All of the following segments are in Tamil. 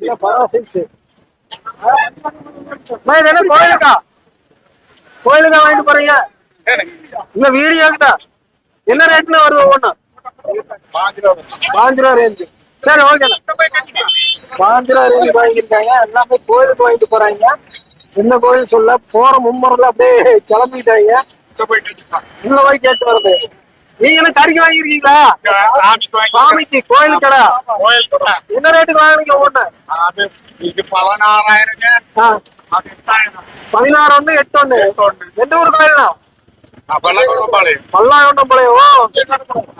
இல்ல பரவ சைஸ் இது என்ன கோயிலுக்கா? கோயிலுக்கா வாங்கிட்டு போறீங்க? இல்ல வீடியோக்கு தான் என்ன ரேட்னு வருது ஒவ்வொன்னு பாஞ்சு ரூபா ரேஞ்சு சரி ஓகேண்ணா பாஞ்சு ரூபா ரேஞ்சு வாங்கியிருக்காங்க. எல்லாமே கோயிலுக்கு வாங்கிட்டு போறாங்க. என்ன கோயில் சொல்ல போற மும்முறையில அப்படியே கிளம்பிட்டாங்க. உள்ள போய் கேட்டு வருது நீங்க என்ன கறிக்கு வாங்கிருக்கீங்களா சாமிக்கு கோயில் கடை. என்ன ரேட்டுக்கு வாங்குனீங்க ஒண்ணு எட்டாயிரம். பதினாறு ஒண்ணு. எட்டு ஒண்ணு. எந்த ஊர் கோயில்னா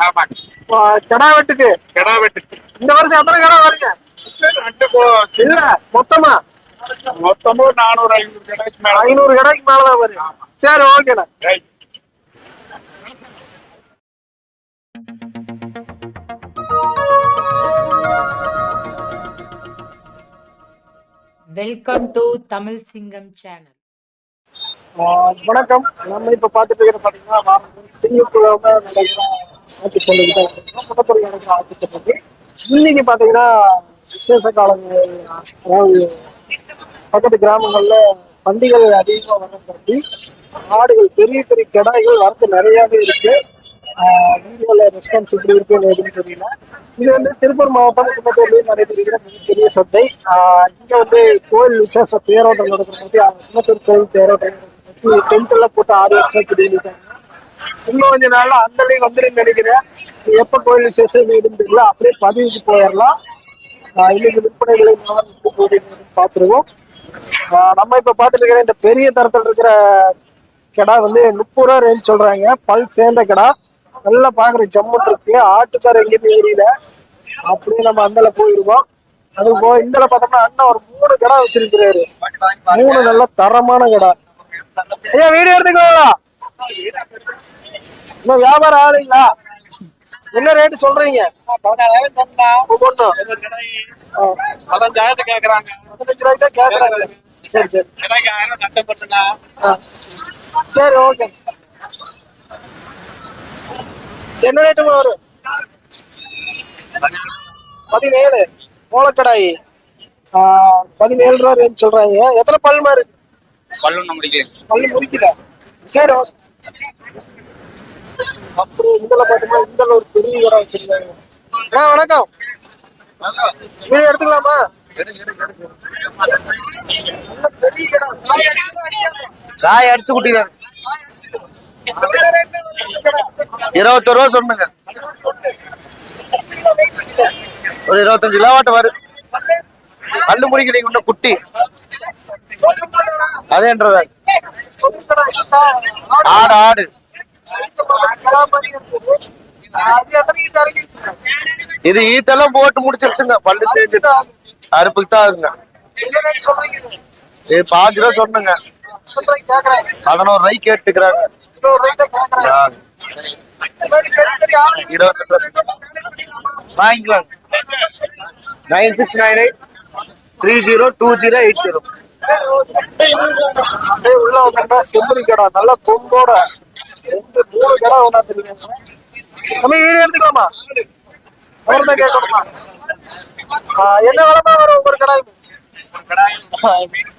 ஆமா. கடா வெட்டுக்கு. கிடா வெட்டு இந்த வருஷம் எத்தனை கடை வருங்க? இல்ல மொத்தமா? மொத்தமும் நானூறு ஐநூறு கடைக்கு மேல ஐநூறு கடைக்கு மேலதான் வருங்க சரி ஓகேண்ணா. வெல்கம் டு தமிழ் சிங்கம் சேனல் ஆஹ் வணக்கம். நம்ம இப்ப பாத்துட்டு இருக்கிற பாத்தீங்கன்னா திங்கட்கிழமை நடக்கிற ஆட்டுச்சந்தைக்கு தான் வந்திருக்கோம். ஆட்சி நடக்கிற இன்னைக்கு பாத்தீங்கன்னா விசேஷ காலங்கள் அதாவது பக்கத்து கிராமங்கள்ல பண்டிகைகள் அதிகமா வரப்பட்டி ஆடுகள் பெரிய பெரிய கிடாய்கள் வரது நிறையவே இருக்கு. வீடியோல ரெஸ்பான்ஸ் எப்படி இருக்குன்னு எதுவும் தெரியல. இது வந்து திருப்பூர் மாவட்டம் கும்பத்தூர்லயும் நடைபெறுகிற மிகப்பெரிய சந்தை. இங்க வந்து கோயில் விசேஷ தேரோட்டம் நடக்கிற பத்தி கும்பத்தூர் கோயில் தேரோட்டம் டென்ட் எல்லாம் போட்டு ஆறு வருஷம் திடீர்னுட்டாங்க இன்னும் கொஞ்ச நாள்ல அந்த லீவ் வந்துருன்னு நினைக்கிறேன். எப்ப கோயில் விசேஷம் எதுவும் தெரியல. அப்படியே பதிவுக்கு போயிடலாம். இன்னைக்கு விற்பனைகளை பார்த்துருவோம். நம்ம இப்ப பார்த்துட்டு இருக்கிற இந்த பெரிய தரத்தில் இருக்கிற கடா வந்து முப்பது ரூபா ரேஞ்ச் சொல்றாங்க. பல் சேர்ந்த கிடா. நல்லா பாக்குற ஜம்முன் இருக்கு. ஆட்டுக்கார எங்கேயுமே தெரியல அப்படியே நம்ம அந்தல போயிருவோம். அது போ இந்தல பார்த்தோம்னா அண்ணன் ஒரு மூணு கடை வச்சிருக்கிறாரு. மூணு நல்ல தரமான கடை. ஐயா வீடியோ எடுத்துக்கலாம் இன்னும் வியாபாரம் ஆளுங்களா? என்ன ரேட்டு சொல்றீங்க? பதினஞ்சாயிரத்துக்கு கேக்குறாங்க பதினஞ்சு ரூபாய்க்கு தான் கேக்குறாங்க. சரி சரி. சரி ஓகே என்ன ரேட்டுமா வரும்? பதினேழு. ஓலக்கடாய் ஆ, பதினேழு ரூபா ரேஞ்ச் சொல்றாங்க. எத்தனை பல்மா இருக்கு பல்லு முடிக்கல. பல்லு முறிக்கல சரி அப்படி இந்தல பாத்தீங்கன்னா இந்தல ஒரு பெரிய இடம் வச்சிருக்காங்க. அண்ணா வணக்கம். வீடியோ எடுத்துக்கலாமா? பெரிய இடம்? காய் அடிச்சு குட்டிங்க என்ன ரேட்டு வருது இந்த கடை? இருபத்தொரு ரூபா சொன்னுங்க. ஒரு இருபத்தஞ்சு கிலோ வாட்ட வரும் கல்லு முடிக்கிறீங்க உண்ட குட்டி. அதேன்றதா. ஆடு ஆடு. இது ஈத்தெல்லாம் போட்டு முடிச்சிருச்சுங்க. பல்லு தேடிட்டு அறுப்புக்கு தான் ஆகுங்க. இது பாஞ்சு ரூபா சொன்னுங்க. பதினோரு ரூபாய்க்கு கேட்டுக்கிறாங்க. வாங்கிக்கலாம் nine six nine eight three zero two zero eight zero. உள்ள வந்தோம்னா செம்பரி கடை நல்ல கொம்போட ரெண்டு மூணு கடை கொண்டாந்துருக்காங்க நம்ம வீடியோ எடுத்துக்கலாமா அவர் தான் கேட்கணுமா என்ன விலமா வரும் ஒவ்வொரு கடை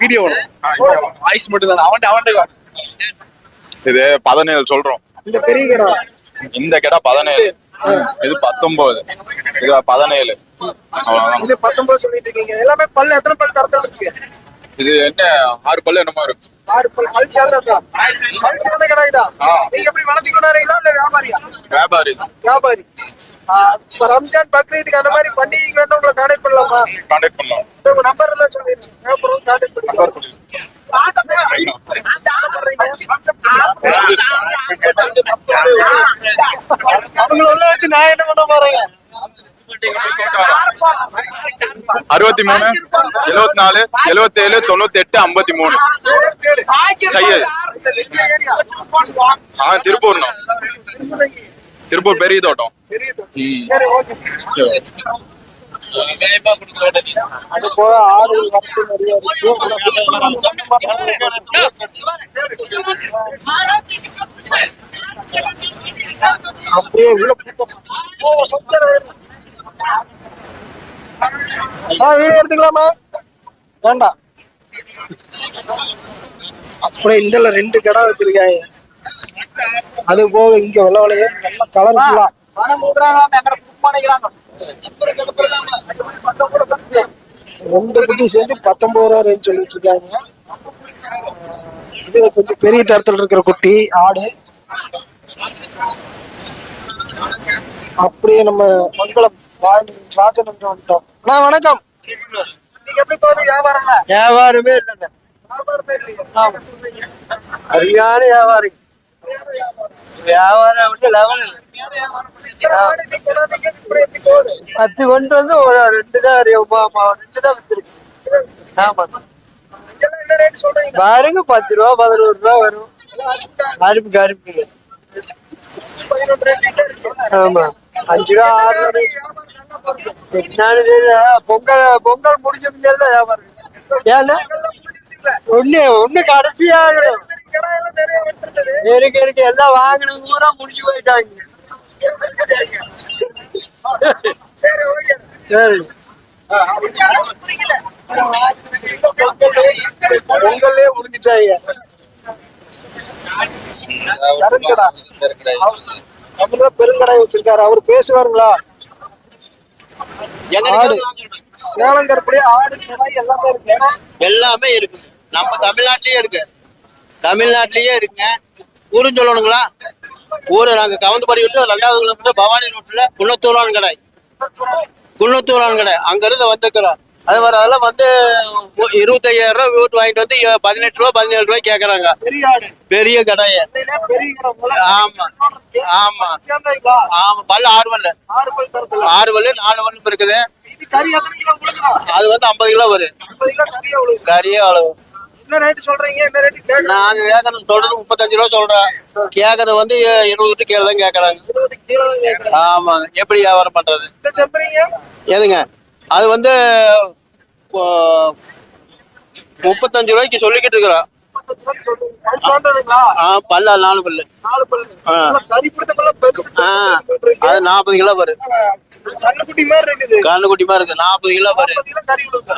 வீடியோ வாய்ஸ் மட்டும் தான் அவன் அவன் இது பதினேழு சொல்றோம். இந்த பெரிய கடை. இந்த கடை பதினேழு. இது பத்தொன்பது இது பதினேழு. அவ்வளவுதான். இது பத்தொன்பது சொல்லிட்டு இருக்கீங்க. எல்லாமே பல்லு எத்தனை பல் தரத்துல இருக்கு இது என்ன ஆறு பல்லு என்னமோ இருக்கு. ஆறு பல் பல் சேர்ந்ததா பல் சேர்ந்த தான். நீங்க எப்படி வளர்த்தி கொண்டாடுறீங்களா இல்ல வியாபாரியா? வியாபாரி. வியாபாரி. ரம்ஜான் பக்ரீதுக்கு அந்த மாதிரி பண்டிகைக்கு வேணும் உங்களை கான்டாக்ட் பண்ணலாமா? கான்டாக்ட் பண்ணலாம். உங்க நம்பர் எல்லாம் சொல்லிருக்கேன் தேவைப்படும் கான்டாக்ட் நம்பர் பண்ணி சொல்லி அவங்கள உள்ள வச்சு நான் என்ன பண்ண போறேன் அறுபத்தி மூணு எழுவத்தி நாலு எழுவத்தி ஏழு தொண்ணூத்தி எட்டு ஐம்பத்தி மூணு சையது. ஆ திருப்பூர் திருப்பூர் பெரிய தோட்டம். அது போக ஆடுகள் வரத்து நிறைய இருக்கு. அப்படியே உள்ள ஆ வீடியோ எடுத்துக்கலாமா? வேண்டாம். அப்படியே இந்தல ரெண்டு கடை வச்சிருக்காங்க. அது போக இங்க உள்ள வளைய நல்ல கலர்ஃபுல்லா ரெண்டு குட்டி சேர்ந்து பத்தொன்பது ரூபா ரேஞ்ச் சொல்லிட்டு இருக்காங்க. இது கொஞ்சம் பெரிய தரத்தில் இருக்கிற குட்டி ஆடு. அப்படியே நம்ம மங்களம் ராஜன் என்று வந்துட்டோம் அண்ணா வணக்கம் எப்படி போகுது வியாபாரம் வியாபாரமே இல்லைங்க. சரியான வியாபாரி. வியாபாரம் லெவல் பத்து கொண்டு வந்து ஒரு ரெண்டு தான் ரெண்டு தான் வித்துருக்கு ஆமா. பாருங்க பத்து ரூபா பதினோரு ரூபா வரும். அருப்பு கருப்புங்க ஆமா. அஞ்சு ரூபா ஆறு ரூபா என்னன்னு தெரியல. பொங்கல் பொங்கல் முடிஞ்ச பின்னாடி வியாபாரம் ஏன்னா? ஒண்ணு ஒண்ணு கடைசியா. இருக்கு இருக்கு. எல்லாம் வாங்கினது பூரா முடிஞ்சு போயிட்டாங்க. சரி, பொங்கல்லே முடிஞ்சிட்டாங்க. கருங்கடா. அவர்தான் பெருங்கடை வச்சிருக்காரு. அவர் பேசுவாருங்களா? ஆடு. சேலம் ஆடு கடை எல்லாமே இருக்கு. ஏன்னா எல்லாமே இருக்கு. நம்ம தமிழ்நாட்டிலேயே இருக்கு. தமிழ்நாட்டிலேயே இருக்குங்க ஊரும் சொல்லணுங்களா? ஊரை நாங்க கவுந்தபாடி விட்டு ரெண்டாவது கிலோமீட்டர் பவானி ரோட்ல குன்னத்தூரான் கடை. குன்னத்தூரான் கடை. அங்க இருந்து வந்துக்கிறோம் அது அதெல்லாம் வந்து இருபத்தையாயிரம் ரூபாய் வீட்டு வாங்கிட்டு வந்து பதினெட்டு ரூபா பதினேழு ரூபாய் கேக்குறாங்க. பெரிய கடையை. ஆமா. ஆமா. ஆமா. பல்லு ஆறு பல்லு. ஆறு பல்லு நாலு பல்லு இருக்குது. அது வந்து ஐம்பது கிலோ வரும். கறியே அளவு என்ன ரேட் சொல்றீங்க? என்ன ரேட் நாங்க கேக்குறது சொல்றது முப்பத்தஞ்சு ரூபா சொல்றேன். கேக்குறது வந்து இருபது கீழே தான் கேக்குறாங்க. ஆமாங்க எப்படி வியாபாரம் பண்றது? எதுங்க? அது வந்து முப்பத்தஞ்சு ரூபாய்க்கு சொல்லிக்கிட்டு ஆ பல்லு நாலு பல்லு. அது நாற்பது கிலோ வரும் கண்ணுக்குட்டி மாதிரி இருக்குது. கண்ணுக்குட்டி மாதிரி இருக்கு. நாற்பது கிலோ வரும்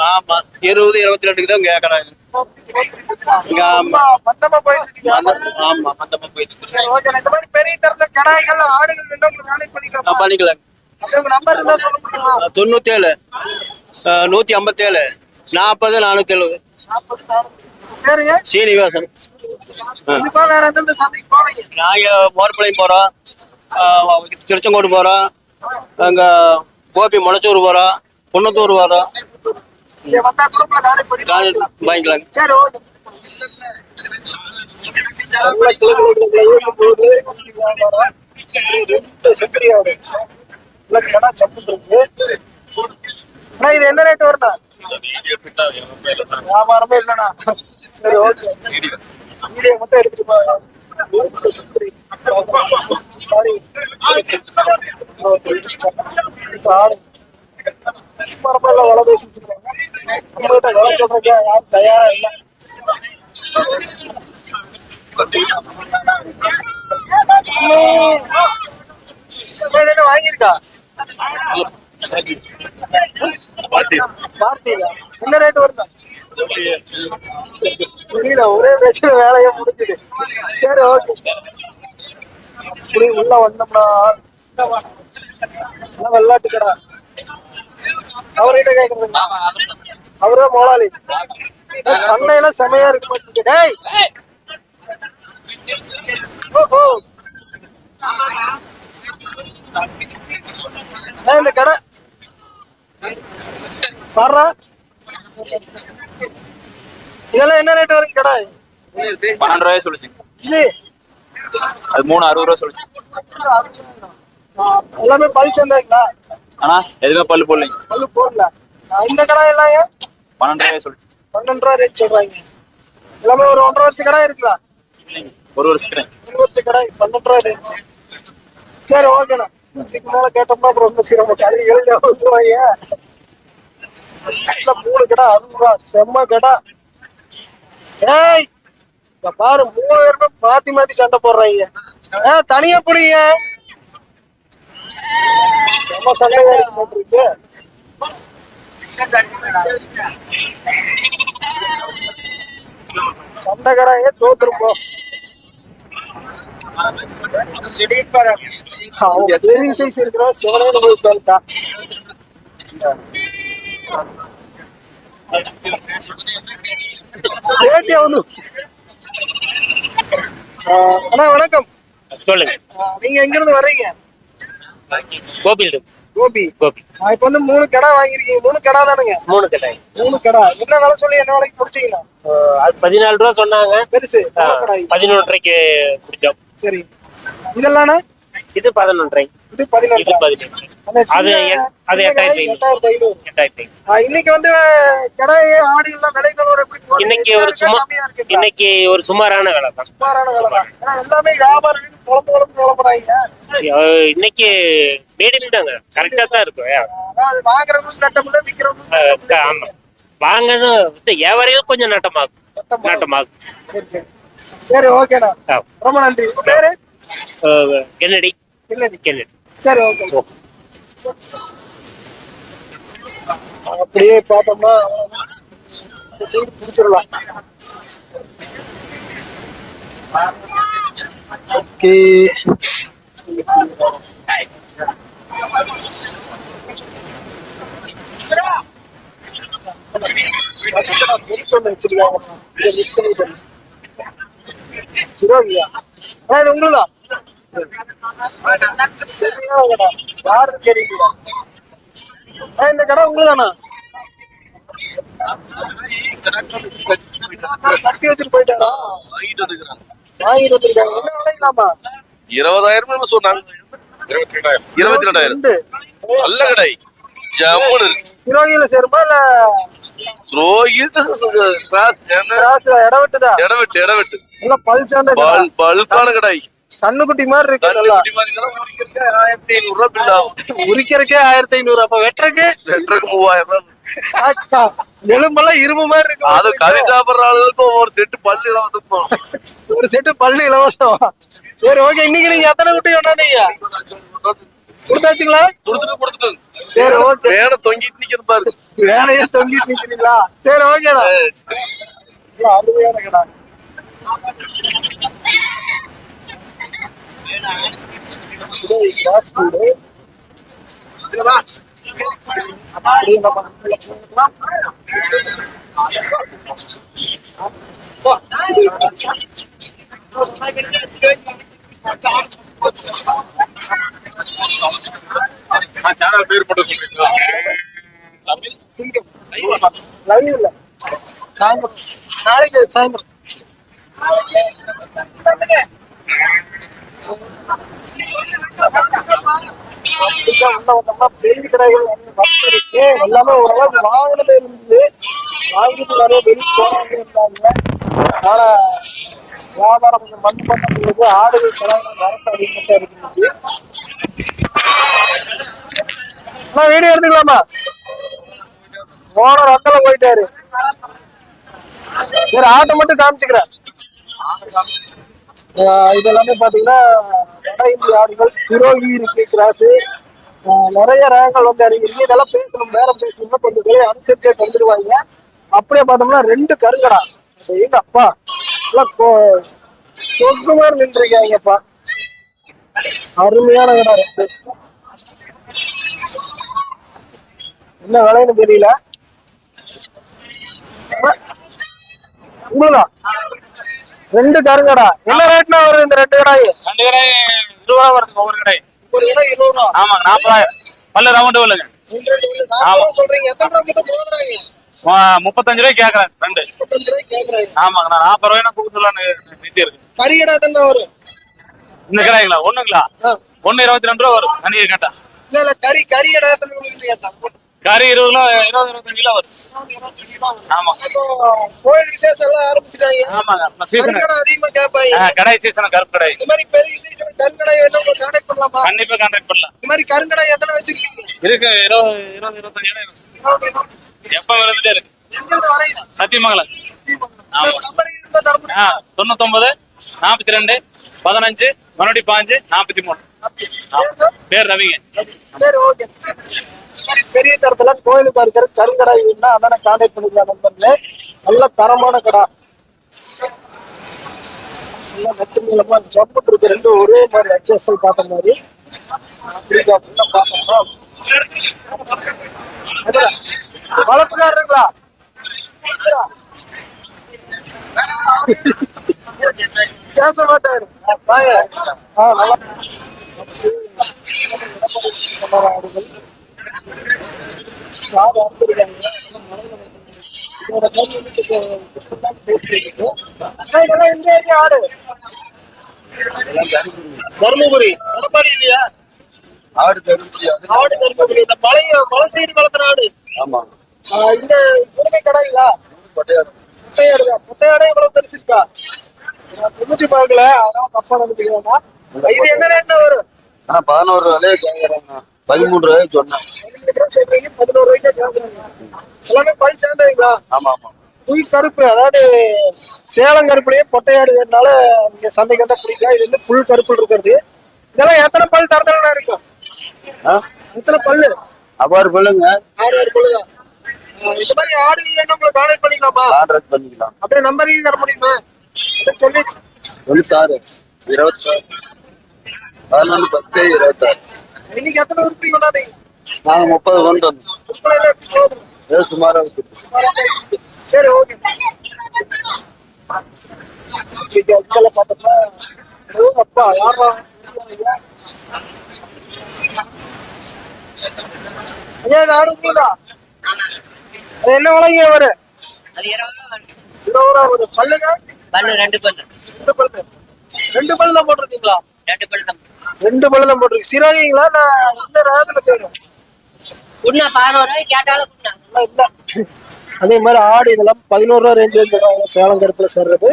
ஆமா. இருபது இருபத்தி ரெண்டுக்கு தான் ஆ, பண்ணிக்கலாம் பண்ணிக்கலாங்க அப்படியே உங்க நம்பர் இருந்தா சொல்ல முடியுமா தொண்ணூத்தி ஏழு நூத்தி ஐம்பத்தி ஏழு நாற்பது நானூத்தி எழுபது சீனிவாசன் வேற எந்தெந்த சந்தைக்கு போவீங்க நாங்க மோர்பாளையம் போறோம் திருச்செங்கோடு போறோம் அங்க கோபி முனச்சூர் போறோம் குன்னத்தூர் வரோம் இங்க வந்தா குரூப்ல கான்டெக்ட் பண்ணி காலேஜ் வாங்கிக்கலாம். வாங்கிக்கலாங்க சரி ஓகே ரெண்டு செம்பரி ஆடு நல்ல கடா சப்பு இருக்கு அண்ணா இது என்ன ரேட் வருண்ணா வியாபாரமே இல்லைண்ணா. சரி ஓகே வீடியோ மட்டும் எடுத்துட்டு போங்க ரெண்டு சாரி ஆடு வியாபாரமே இல்லை விலை பேசிட்டு இருக்காங்க நம்மகிட்ட விலை சொல்றதுக்கு யாரும் தயாரா இல்லை. வாங்கியிருக்கா? என்ன ரேட் வருதா? புரியல ஒரே பேச்சுல வேலையை முடிஞ்சுது. சரி ஓகே அப்படி உள்ள வந்தோம்னா வெள்ளாட்டு கடை அவர்கிட்ட கேக்குறதுங்க அவரே முதலாளி. ஏய், சண்டையெல்லாம் செமையா இருக்கு மாட்டேங்குது. டேய் இந்த கடை. பாடுறா. இதெல்லாம் என்ன ரேட் வரும் கடை? பன்னெண்டு ரூபாய் சொல்லுச்சு. அது மூணு அறுபது ரூபா சொல்லுச்சு. எல்லாமே பல் சேர்ந்தாங்களா ஆனா எதுவுமே பல்லு போடலைங்க பல்லு போடல. இந்த கடை எல்லாம் ஏன்? பன்னெண்டு ரூபாய் சொல்லுச்சு. பன்னெண்டு ரூபா ரேட் சொல்றாங்க. எல்லாமே ஒரு ஒன்றரை வருஷம் கடை இருக்குதா? ஒரு வருஷத்துக்கு ஒரு வருஷம் கடை பன்னெண்டு ரூபா ரேட் சரி ஓகேண்ணா. மேல கேட்டோம்னா அப்புறம் ரொம்ப சிரமம் கடை எழுதி வந்துருவாங்க மூணு கடை அதுவா செம்ம கடை. ஏய் பாரு மூணு பேருமே மாத்தி மாத்தி சண்டை போடுறாங்க. ஏ தனியா புடிங்க. செம்ம சண்டையா சண்டை கடாயே தோத்துருப்போம் பெரிய சைஸ் இருக்கிறவன் சிவனே போய் பேர்த்தான் ரேட்டு எவ்வளவு ஆஹ் அண்ணா வணக்கம் சொல்லுங்க ஆஹ் நீங்க எங்க இருந்து வர்றீங்க கோபில் கோபி. கோபி. இப்ப வந்து மூணு கடை வாங்கிருக்கீங்க மூணு கடை தானுங்க. மூணு கடை. மூணு கடை. என்ன விலை சொல்லி என்ன விலைக்கு பிடிச்சீங்களா அது பதினாலு ரூபா சொன்னாங்க. பெருசு. பதினொன்றரைக்கு பிடிச்சோம் சரி. இதெல்லாம் இது பதினொன்றரை. இது அந்த அது அது எட்டாயிரத்தி. எட்டாயிரத்தி ஐநூறு. எட்டாயிரத்தி ஆஹ் இன்னைக்கு வந்து கடை ஆடு எல்லாம் விலை நிலவரம் எப்படி? இன்னைக்கு ஒரு சும்மா? இன்னைக்கு ஒரு சுமாரான விலை தான். சுமாரான விலை தான். ஏன்னா எல்லாமே வியாபாரம் குழம்பு குழம்பு குழம்புறாங்க இன்னைக்கு மீடியம் தாங்க. கரெக்டா தான் இருக்கும் அதாவது வாங்குறவங்களுக்கு நட்டமில்ல விற்கிறவங்களுக்கு ஆமா. வாங்கணும் இது வியாபாரியும் கொஞ்சம் நட்டமாகும். நட்டமாகும். சரி சரி. சரி ஓகேண்ணா. ஆ. ரொம்ப நன்றி. பேரு? கென்னடி. கென்னடி. சரி ஓகே. அப்படியே பார்த்தோம்னா சைடு பிடிச்சிடலாம் ஓகே. வச்சிருக்காங்க சிரோகியா ஆனா இது உங்களுதான் இந்த கடை உங்களுதானா கட்டி வச்சுட்டு போயிட்டாரா வாங்கிட்டு வந்துக்கிறான் வாங்கிட்டு வந்திருக்காங்க என்ன விலைங்களாமா இருபதாயிரம் சொன்னாங்க இருபத்தி ரெண்டாயிரம் இருபத்தி ரெண்டாயிரம் ரெண்டு நல்ல கடை ஜம்முன்னு இருக்கு சிரோகியில சேருமா இல்ல ரோகிட்டு கிளாஸ் ராசு இடம் விட்டுதா இடவெட்டு இடவெட்டு பல் சேர்ந்த பல் பல்கான கடை கண்ணுக்குட்டி மாதிரி இருக்கு நல்லா. ஆயிரத்தி ஐநூறு ரூபாய் பில் ஆகும். உரிக்கிறதுக்கே ஆயிரத்தி ஐநூறு அப்ப வெட்டுறதுக்கு? லிட்டருக்கு மூவாயிரம் ரூபாய். எலும்பெல்லாம் இரும்பு மாதிரி அது இருக்கு கறி சாப்பிடுற ஆளுகளுக்கு ஒவ்வொரு செட்டு பல்லு இலவசம். ஒரு செட்டு பல்லு இலவசம். சரி ஓகே இன்னைக்கு நீங்க எத்தனை குட்டி கொண்டாந்தீங்க? கொடுத்தாச்சுங்களா? கொடுத்துட்டு கொடுத்துட்டு. சரி ஓகே வேற தொங்கிட்டு நிக்கிறது பாரு. வேலையே தொங்கிட்டு நிக்கிறீங்களா? சரி ஓகேடா அருமையான கடை. கிராஸ் போகலாம். சேனல் பேர் போட்டு சொல்றீங்களா? லைவ் இல்ல சாயந்தரம். நாளைக்கு. சாயந்தரம் பெரிய கடைகள் இருக்கு எல்லாமே ஓரளவுக்கு வாங்கினது இருந்தது வாங்கிட்டு நிறைய வெளியே இருந்தாங்க அதனால வியாபாரம் கொஞ்சம் மண் ஆடுகள் வரத்து அதிகமாக இருந்துச்சு அண்ணா வீடியோ எடுத்துக்கலாமா? ஓனர் அந்தல போயிட்டாரு. சரி ஆட்டோ மட்டும் காமிச்சுக்கிறேன். இதெல்லாமே பாத்தீங்கன்னா வட இந்திய ஆடுகள் சிரோகி இருக்கு கிராஸ் நிறைய ரகங்கள் வந்து இறங்கிருக்கு இதெல்லாம் பேசணும் நேரம் பேசணும்னா கொஞ்சம் விலை அனுசரிச்சே தந்துருவாங்க அப்படியே பார்த்தோம்னா ரெண்டு கருங்கடா. எங்க அப்பா எல்லாம் கொக்கு மாதிரி நின்றுருக்காங்கப்பா. அருமையான கடா ரெண்டு. என்ன விலைன்னு தெரியல. உங்களுதான் ரெண்டு கருங்கடா. என்ன ரேட்னா வருது இந்த ரெண்டு கடாய்? ரெண்டு கடை இருபது ரூபா வருது ஒவ்வொரு கடை ஒரு கடை இருபது ரூபா. ஆமாங்க நாற்பதாயிரம். பல்லு ரவுண்டு நாற்பது ரூபா சொல்றீங்க. எத்தனை ரூபா முப்பத்தஞ்சு ரூபாய் கேட்கறேன் ரெண்டு. முப்பத்தஞ்சு ரூபாய் கேக்குறாங்க. ஆமாங்க நான் நாற்பது ரூபாய் கொடுத்துலான்னு நிறுத்தி இருக்கு. தானே வரும்? இந்த கடைங்களா ஒண்ணுங்களா. ஒண்ணு இருபத்தி ரெண்டு ரூபா வரும் தனியை கேட்டா. இல்ல இல்ல கறி கொடுக்குறீங்க கேட்டா. கறி இருபது கிலோ இருபது இருபத்தஞ்சு கிலோ வரும். ஆமா. கோயில் விசேஷம் எல்லாம் ஆரம்பிச்சுட்டாங்க ஆமாங்க சீசன் கடை அதிகமா கேட்பாங்க கடை சீசன் கருப்பு கடை இந்த மாதிரி பெரிய சீசன் கருங்கடை வேணும் கான்டாக்ட் பண்ணலாமா? கண்டிப்பா கான்டாக்ட் பண்ணலாம். இந்த மாதிரி கருங்கடை எத்தனை வச்சிருக்கீங்க? இருக்கு இருபது இருபது இருபத்தஞ்சு இடம் இருக்கு. எப்ப விழுந்துட்டே இருக்கு. எங்க இருந்து சத்தியமங்கலம் முடியுமா? தொண்ணூத்தொன்பது நாற்பத்தி ரெண்டு பதினஞ்சு மறுபடி பாஞ்சு நாற்பத்தி மூணு? பேர் ரவிங்க. சரி ஓகே பெரிய தரத்துல கோயிலுக்கு இருக்கிற கருங்கடா வேணும்னா அண்ணனை கான்டாக்ட் பண்ணிக்கலாம் நண்பர்களே. நல்ல தரமான கடா. நல்லா நட்டு நீளமா ஜம்புட்டு இருக்கு ரெண்டு ஒரே மாதிரி அச்சல் பார்த்த மாதிரி. வளர்ப்புக்காரங்களா பேச மாட்டாரு. வாங்க. ஆஹ் நல்லா இதெல்லாம் எந்த ஏரியா ஆடு? தருமபுரி. இல்லையா? ஆடு தருமபுரி ஆடு தருமபுரி. இந்த பழைய மலை சைடு வளர்க்குற ஆடு. ஆமா. இந்த முருங்கை கடாய்களா கொட்டையாடு. முட்டையாடு தான் முட்டையாடே இவ்வளவு பெருசு இருக்கா? குமிச்சு பார்க்கல. அதான் தப்பா நினைச்சுக்கிறேன்னா இது என்ன ரேட்ல வரும்? ஆனா பதினோரு விலையை கேட்கறாங்க பதிமூணு ரூபாய் சொன்னேன். பதினோரு எல்லாமே பல் சேர்ந்ததுங்களா? ஆமா ஆமா. புல் கருப்பு அதாவது சேலம் கருப்புலயே பொட்டையாடு வேணுனால இங்க சந்தைக்கு வந்தா பிடிக்கலாம். இது வந்து புல் கருப்பு இருக்கிறது. இதெல்லாம் எத்தனை பல் தரதலாம் இருக்கும்? எத்தனை பல்லு? அவ்வாறு சொல்லுங்க ஆறு ஆறு பல்லு தான் இந்த மாதிரி ஆடுகள் வேணும் உங்களுக்கு கான்டாக்ட் பண்ணிக்கலாமா? கான்ட்ராக்ட் பண்ணிக்கலாம். அப்படியே நம்பரையும் தர முடியுமா? சொல்லி தொண்ணூத்தாறு இருபத்தாறு பதினொன்று பத்து இருபத்தாறு. இன்னைக்கு எத்தனை உருப்படி கொண்டாந்தீங்க நாங்க முப்பது கொண்டு வந்தோம். உருப்படியில எப்படி போகுது? ஏதோ சுமாரா இருக்குது சுமாரா தான் இருக்குது. சரி ஓகே. இது அங்கல பார்த்தோம்னா ஏதோ அப்பா யாரா ஐயா இது ஆடு உங்களுதா? அது என்ன விலைங்க வரு இருபது ரூபா வரும். பல்லுங்க? பல்லு ரெண்டு பல்லு. ரெண்டு பல்லு. ரெண்டு பல்லு தான் போட்டிருக்கீங்களா? ரெண்டு பல்லு தான். ரெண்டு பல்லு தான் போட்டிருக்கு. சிரோகிங்களா நான் இந்த குண்ணா பதினோரு ரூபாய் கேட்டாலும் குண்ணா நல்லா இல்ல. அதே மாதிரி ஆடு இதெல்லாம் பதினோரு ரூபா ரேஞ்ச் தருவாங்க சேலம் கருப்புல சேர்றது.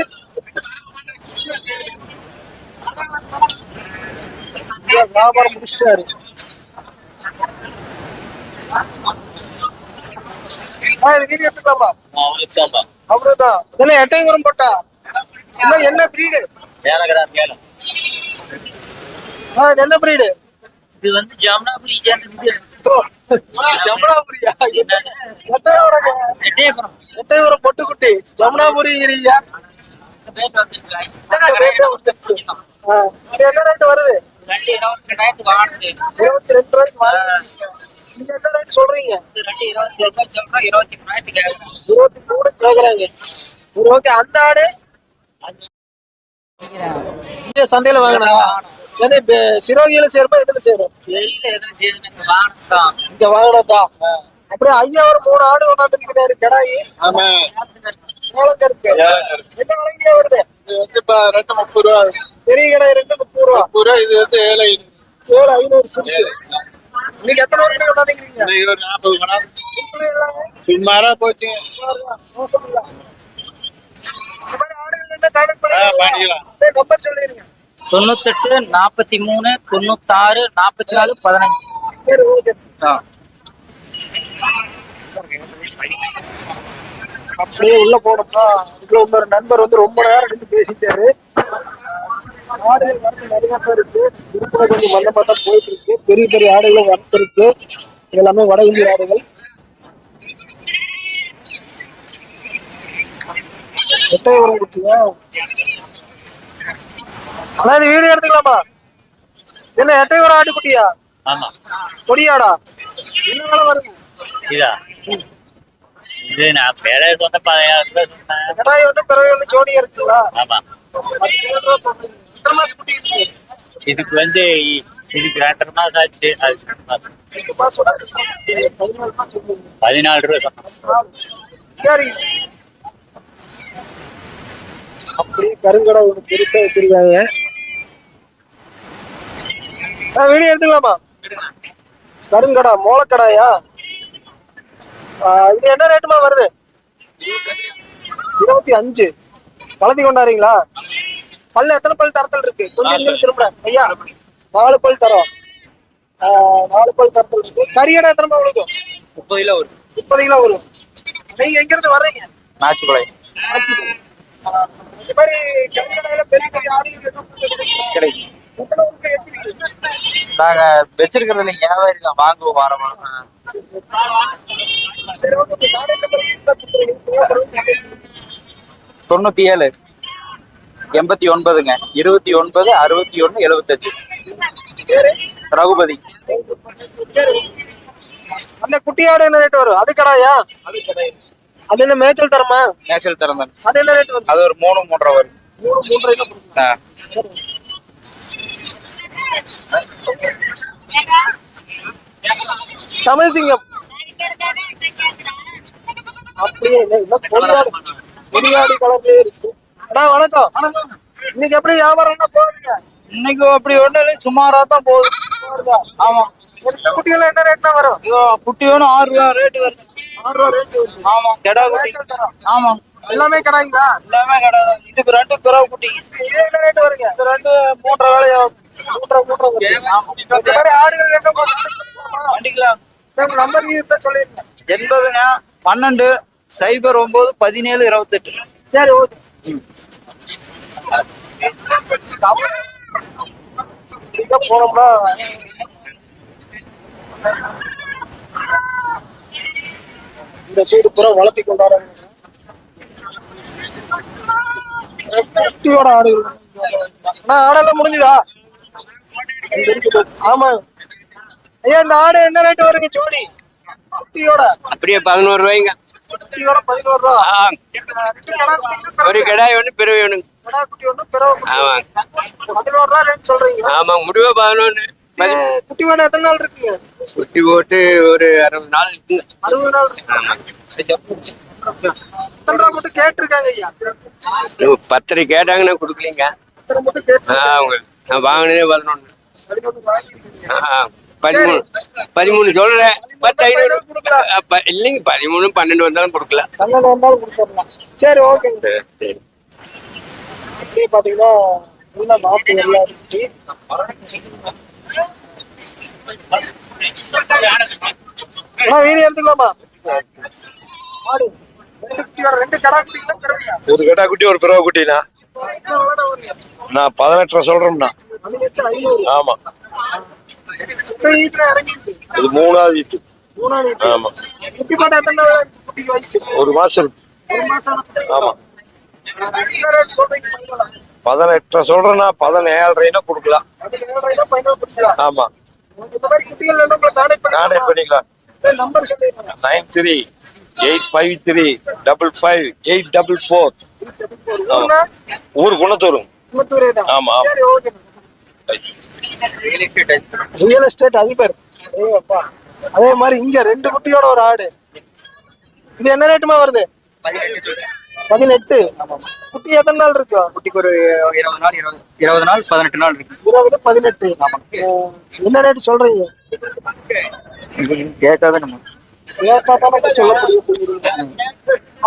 வியாபாரம் முடிச்சிட்டாரு வீடியோ எடுத்துக்கலாமா? அவருதான். இதெல்லாம் எட்டையபுரம் போட்டா? என்ன பிரீடு வேலை ஆ இது என்ன பிரீடு இது வந்து ஜமுனாபுரி சேர்ந்தது ஜமுனாபுரியா? எட்டையபுரங்க. எட்டயபுரம். எட்டையபுரம் பொட்டுக்குட்டி. ஜமுனாபுரிங்கிறீங்க? என்ன ரேட் வருது? இருபத்தி ரெண்டு ரூபாய்க்கு நீங்க என்ன ரேட் சொல்றீங்க? இருபத்தி மூணு கேக்குறாங்க. ஓகே அந்த ஆடு? சந்தையில வாங்கினா சிரோகியில சேரும் வாகனம் தான். இங்க வாங்கினதா அப்படியே ஐயா ஒரு மூணு ஆடு கொண்டாந்துருக்கிறாரு கடாயி. ஆமா. சேலம் கருக்கு என்ன விலைங்க வருது? இது வந்து இப்ப ரெண்டு முப்பது ரூபா. பெரிய கடாய் ரெண்டு முப்பது ரூபா. முப்பது ரூபா இது வந்து ஏழை ஏழு ஐநூறு சிரிச்சு இன்னைக்கு எத்தனை வருடம் கொண்டாந்துக்கிறீங்க? இன்னைக்கு ஒரு நாற்பது மணி சுமாரா போச்சு. மோசம் இல்ல இந்த மாதிரி ஆடுகள் என்ன கான்டாக்ட் ஆ, பண்ணிக்கலாம். பண்ணி நம்பர் சொல்லிருங்க தொண்ணூத்தெட்டு நாற்பத்தி மூணு தொண்ணூத்தாறு நாற்பத்தி நாலு பதினஞ்சு. சரி ஓகே அப்படியே உள்ள போனோம்னா இதுல இன்னொரு நண்பர் வந்து ரொம்ப நேரம் நின்று பேசிட்டாரு. ஆடுகள் வரத்து நிறைய பேர் இருக்கு. திருப்பூர் கொஞ்சம் தான் போயிட்டு இருக்கு. பெரிய பெரிய ஆடுகளும் இது எல்லாமே வட இந்திய ஆடுகள். எட்டாயிரம் குட்டியா ஆனா இது வீடியோ எடுத்துக்கலாமா? என்ன எட்டாயிரம் ஆட்டு குட்டியா ஆமா. கொடியாடா? என்ன வேலை வருது? இதா? இது நான் வேலைக்கு வந்து கடாய் ஒண்ணு பிறகு ஒண்ணு ஜோடியா இருக்குங்களா? ஆமா. எத்தனை மாசம் குட்டி இருக்கு? இதுக்கு வந்து இதுக்கு ரெண்டரை மாசம் ஆச்சு. அது. பதினாலு ரூபாய் சொன்னேன். சரி. அப்படியே கருங்கடை ஒண்ணு பெருசா வச்சிருக்காங்க. வீடியோ எடுத்துக்கலாமா? கருங்கடா மோளக்கடாயா இது என்ன ரேட்டுமா வருது? இருபத்தி அஞ்சு. வளர்த்தி கொண்டாடுறீங்களா? பல்லு எத்தனை பல் தரத்தல் இருக்கு? கொஞ்சம் திரும்ப ஐயா நாலு பல் தரோம். நாலு பல் தரத்தல் இருக்கு. கரியடை எத்தனை பல் விழுக்கும் முப்பது கிலோ வரும். முப்பது கிலோ வரும். நீங்க எங்க இருந்து வர்றீங்க? எதுவும் கிடைக்குமா? நாங்க வச்சிருக்கிறது வியாபாரி தான் வாங்குவோம் வாரம். தொண்ணூத்தி ஏழு எண்பத்தி ஒன்பதுங்க இருபத்தி ஒன்பது அறுபத்தி ஒன்று எழுபத்தஞ்சு. ரகுபதி. அந்த குட்டியாடு என்ன ரேட் வரும்? அது கடாயா? அது என்ன மேய்ச்சல் தரமா? நேச்சுரல் திறந்தன் அது என்ன ரேட் வரும் அது ஒரு மூணு மூன்றரை வரும். மூணு மூன்றரை தமிழ் சிங்கம். அப்படியே பொடியாடு கலர்லயே இருக்கு. அண்ணா வணக்கம். இன்னைக்கு எப்படி வியாபாரம்னா போகுதுங்க? இன்னைக்கு அப்படி ஒன்றும் இல்லை சுமாரா தான் போகுது. ஆமா. குட்டியெல்லாம் என்ன ரேட்னா வரும்? இது குட்டி வேணும் ஆறு ரூபா ரேட்டு வருது ஆறு ரூபா ரேஞ்ச் வருது. ஆமா. கெடா குட்டி. ஆமா. எல்லாமே கடாய்ங்களா எல்லாமே கிடையாது இதுக்கு ரெண்டு பிறகு குட்டிங்க இது என்ன ரேட் வருங்க. இது ரெண்டு மூன்றரை வேலையாகும் மூன்றரை மூன்றரை வருது. இந்த மாதிரி ஆடுகள் ரெண்டும் வண்டிக்கலாம். நம்பர் சொல்லிருங்க. எண்பதுங்க பன்னெண்டு சைபர் ஒன்பது பதினேழு இருபத்தெட்டு. சரி ஓகே. போனோம்னா இந்த சைடு பூரா வளர்த்தி கொண்டாடுறாங்க. குட்டியோட ஆடுகள். அண்ணா ஆடெல்லாம் முடிஞ்சுதா. ஆமா. ஐயா இந்த ஆடு என்ன ரேட் வருங்க ஜோடி? குட்டியோட. அப்படியே பதினோரு ரூபாய்ங்க. குட்டியோட பதினோரு ரூபா. ஒரு கிடாய் ஒன்று பிறவி ஒன்று கடா குட்டி ஒண்ணு பிறவை ஆமாங்க. பதினோரு ரூபா ரேஞ்ச் சொல்றீங்க. ஆமாங்க. முடிவே பதினொன்று இது குட்டி வேணும் எத்தனை நாள் இருக்குங்க? குட்டி போட்டு ஒரு அறுபது நாள் இருக்குங்க அறுபது நாள் இருக்கு. எத்தனை ரூபா மட்டும் கேட்டிருக்காங்க ஐயா? பத்தரை கேட்டாங்கன்னா கொடுக்கலீங்க. அவங்க நான் வாங்கினதே ஆ, பதிமூணு பதிமூணு சொல்றேன். பத்து ஐநூறு. இல்லைங்க பதிமூணு பன்னெண்டு வந்தாலும் கொடுக்கல. பன்னெண்டு வந்தாலும் கொடுத்துடலாம். சரி அப்படியே பாத்தீங்கன்னா உள்ள நாட்டு எல்லாம் இருக்கு அண்ணா வீடியோ எடுத்துக்கலாமா? ஒரு கடா குட்டி ஒரு பிறவை குட்டினா. நான் சொல்றேன்னா பதினெட்டு ஆமா. இது மூணாவது ஈத்து. ஆமா. ஒரு ஒரு மாசம். ஆமா. பதினெட்டரை சொல்றேன்னா பதினேழரைனா கொடுக்கலாம். ஆமா. கான்டாக்ட் பண்ணிக்கலாம். Nine three eight five three double five eight double four ஊர் குணத்தூரும் ஆமா, ஆமா. சரி ஓகே ரியல் எஸ்டேட் அதிபர். அதே மாதிரி இங்க ரெண்டு குட்டியோட ஒரு ஆடு. இது என்ன ரேட்டுமா வருது? பதினெட்டு. குட்டி எத்தனை நாள் இருக்கும் குட்டிக்கு ஒரு இருபது நாள் இருபது இருபது நாள் பதினெட்டு நாள் இருக்கு. இருபது பதினெட்டு. என்ன ரேட் சொல்றீங்க? கேட்காத நம்ம.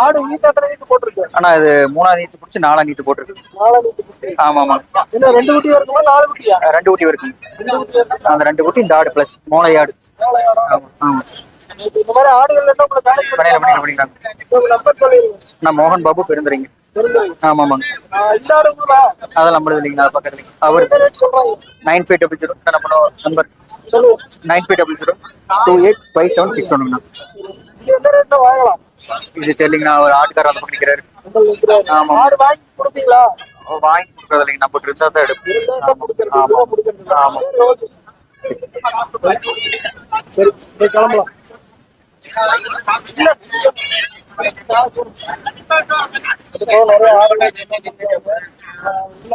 ஆடு ஈத்தாத்தனை ஈத்து போட்டிருக்கு? ஆனா இது மூணாவது நீத்து பிடிச்சி நாலாம் நீத்து போட்டிருக்கு. நாலாம் ஈத்து ஆமா ஆமா. என்ன ரெண்டு குட்டி இருக்குமா நாலு குட்டியா? ரெண்டு குட்டி இருக்கு. இருக்கு. அந்த ரெண்டு குட்டி இந்த ஆடு பிளஸ் மூளை ஆடு? ஆமா ஆமா. இந்த மாதிரி ஆடுகள் என்ன உங்களை கான்டாக்ட் பண்ணிடலாம். பண்ணி பண்ணிடலாம் பண்ணிடலாம். உங்க நம்பர் சொல்லிடுங்க. நான் மோகன் பாபு பெருந்துறீங்க தெரிஞ்சுங்க ஆமா ஆமாங்க இந்த ஆடு உங்களா? அதெல்லாம் பக்கத்துல இல்லைங்க. அவர் சொல்றாங்க? நைன் ஃபைவ் டபுள் ஜீரோ நம்ம நம்பர் சொல்லுங்க. Nine five double zero two eight five seven six என்ன ரேட்ல வாங்கலாம்? இது தெரியலங்கண்ணா ஒரு ஆட்டுக்காரர் வந்து பண்ணிக்கிறாரு ஆமா. ஆடு வாங்கி கொடுப்பீங்களா? வாங்கி கொடுக்குறது இல்லைங்க நம்ம இருந்தா தான் எடுப்போம். ஆமா. சரி கிளம்பலாம். நிறைய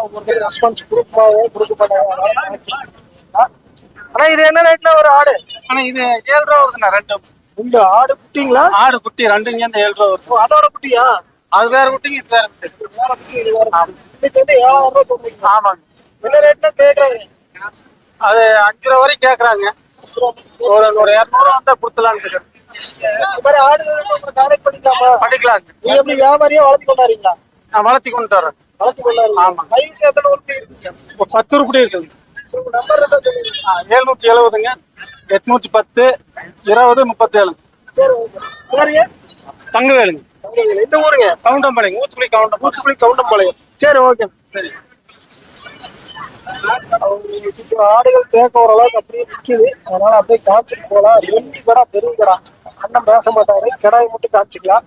உள்ள ரெஸ்பான்ஸ் கொடுப்பாங்க கொடுக்க மாட்டாங்க ஆ? அண்ணா இது என்ன ரேட்ல ஒரு ஆடு? ஆனா இது ஏழு ரூபா வருதுண்ணா ரெண்டு இந்த ஆடு குட்டிங்களா? ஆடு குட்டி ரெண்டு இங்க ஏழு ரூபா வருது அதோட குட்டியா? அது வேற குட்டிங்க இது வேற குட்டி. வேற குட்டி இது வேற குட்டி. இன்னைக்கு வந்து ஏழாயிரம் சொல்றீங்க. ஆமாங்க. என்ன ரேட்ல கேக்குறாங்க. அது அஞ்சு ரூபா வரைக்கும் கேக்குறாங்க. ஒரு ஒரு இரநூறு வந்தா கொடுத்துலான்னு பண்ணிக்கலாமா நீங்க எப்படி வியாபாரியா வளர்த்தி கொண்டாடுறீங்களா நான் வளர்த்தி கொண்டு வரேன் வளர்த்தி கொண்டாடுறீங்க ஆமா. உருட்டி இருக்குங்க இப்போ பத்து ரூபா இருக்குது. எழுநூத்தி எழுபதுங்க எட்நூத்தி பத்து இருபது ஓகே சரிங்க தங்கவேலுங்க. தங்கவேலு. இந்த ஊருங்க? கவுண்டம்பாளையம் ஊத்துக்குழி கவுண்டம் ஊத்துக்குழி கவுண்டம்பாளையம். சரி ஓகே. சரி. ஆடுகள் தேக்க ஓரளவுக்கு அப்படியே நிக்குது. அதனால அப்படியே காமிச்சுட்டு போலாம் ரெண்டு கடா பெரிய கடா. அண்ணன் பேச மாட்டாரு. கடாயை மட்டும் காமிச்சிக்கலாம்.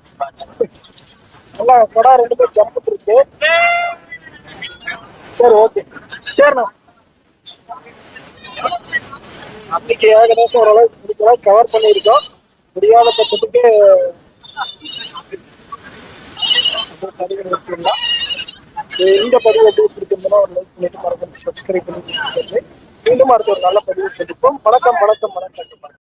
நல்லா கடா ரெண்டுமே ஜம்ப் இருக்கு சரி ஓகே சரிண்ணா. அன்னைக்கு ஏகദേശம் ஓரளவுக்கு முடிக்கலாம் கவர் பண்ணியிருக்கோம். முடியாத பட்சத்துக்கு பதிவு நிறுத்திடலாம் இந்த பதிவு எப்படி பிடிச்சிருந்தோம்னா ஒரு லைக் பண்ணிட்டு மறக்காம சப்ஸ்கிரைப் பண்ணி மீண்டும் அடுத்த ஒரு நல்ல பதிவு சந்திப்போம். வணக்கம் வணக்கம் வணக்கம்.